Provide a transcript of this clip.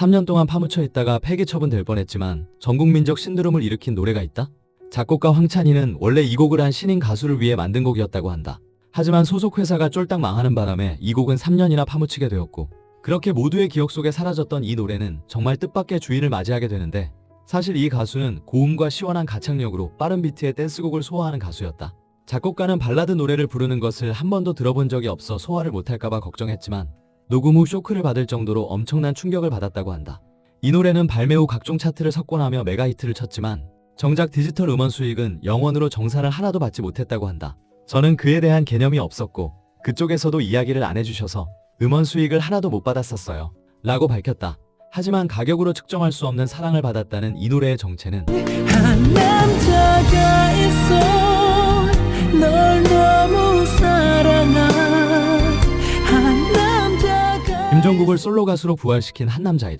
3년 동안 파묻혀 있다가 폐기 처분될 뻔했지만 전국민적 신드롬을 일으킨 노래가 있다? 작곡가 황찬이는 원래 이 곡을 한 신인 가수를 위해 만든 곡이었다고 한다. 하지만 소속 회사가 쫄딱 망하는 바람에 이 곡은 3년이나 파묻히게 되었고 그렇게 모두의 기억 속에 사라졌던 이 노래는 정말 뜻밖의 주인을 맞이하게 되는데 사실 이 가수는 고음과 시원한 가창력으로 빠른 비트의 댄스곡을 소화하는 가수였다. 작곡가는 발라드 노래를 부르는 것을 한 번도 들어본 적이 없어 소화를 못할까봐 걱정했지만 녹음 후 쇼크를 받을 정도로 엄청난 충격을 받았다고 한다. 이 노래는 발매 후 각종 차트를 석권하며 메가히트를 쳤지만 정작 디지털 음원 수익은 영원으로 정산을 하나도 받지 못했다고 한다. 저는 그에 대한 개념이 없었고 그쪽에서도 이야기를 안 해주셔서 음원 수익을 하나도 못 받았었어요. 라고 밝혔다. 하지만 가격으로 측정할 수 없는 사랑을 받았다는 이 노래의 정체는 김종국을 솔로 가수로 부활시킨 한 남자이다.